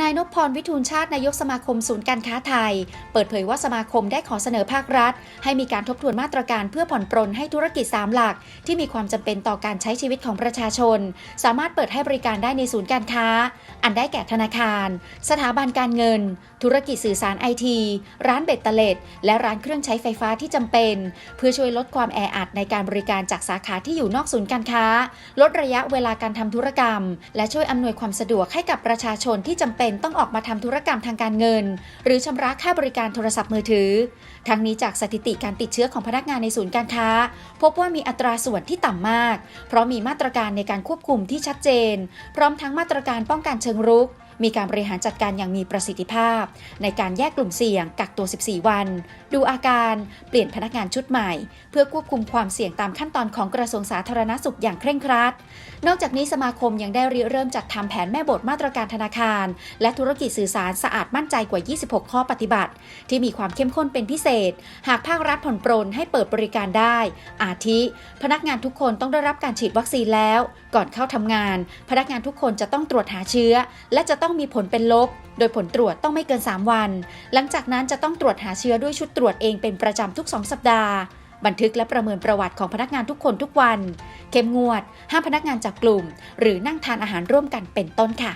นายนพพรวิทูลชาตินายกสมาคมศูนย์การค้าไทย เปิดเผยว่าสมาคมได้ขอเสนอภาครัฐ ให้มีการทบทวนมาตรการเพื่อผ่อนปรนให้ธุรกิจ 3 หลัก ที่มีความจำเป็นต่อการใช้ชีวิตของประชาชน สามารถเปิดให้บริการได้ในศูนย์การค้า อันได้แก่ธนาคาร สถาบันการเงิน ธุรกิจสื่อสารไอทีร้านเบ็ดเตล็ด และร้านเครื่องใช้ไฟฟ้าที่จำเป็น เพื่อช่วยลดความแออัดในการบริการจากสาขาที่อยู่นอกศูนย์การค้า ลดระยะเวลาการทำธุรกรรม และช่วยอำนวยความสะดวกให้กับประชาชนที่จำเป็นต้องออกมาทำธุรกรรมทางการเงิน หรือชำระค่าบริการโทรศัพท์มือถือ ทั้งนี้จากสถิติการติดเชื้อของพนักงานในศูนย์การค้า พบว่ามีอัตราส่วนที่ต่ำมาก เพราะมีมาตรการในการควบคุมที่ชัดเจน พร้อมทั้งมาตรการป้องกันเชิงรุก มีการบริหารจัดการอย่างมีประสิทธิภาพ ในการแยกกลุ่มเสี่ยงกักตัว 14 วัน ดูอาการเปลี่ยนพนักงานชุดใหม่ เพื่อควบคุมความเสี่ยงตามขั้นตอนของกระทรวงสาธารณสุขอย่างเคร่งครัด นอกจากนี้สมาคมยังได้ริเริ่มจัดทำแผนแม่บทมาตรการธนาคาร และธุรกิจสื่อสารสะอาดมั่นใจกว่า 26 ข้อปฏิบัติ ที่มีความเข้มข้นเป็นพิเศษ หากภาครัฐผ่อนปรนให้เปิดบริการได้ อาทิ พนักงานทุกคนต้องได้รับการฉีดวัคซีนแล้ว ก่อนเข้าทำงาน พนักงานทุกคนจะต้องตรวจหาเชื้อ และจะต้องมีผลเป็นลบ โดยผลตรวจต้องไม่เกิน 3 วัน หลังจากนั้นจะต้องตรวจหาเชื้อด้วยชุดตรวจเองเป็นประจำทุก 2 สัปดาห์ บันทึกและประเมินประวัติของพนักงานทุกคนทุกวัน เข้มงวดห้ามพนักงานจับกลุ่ม หรือนั่งทานอาหารร่วมกันเป็นต้นค่ะ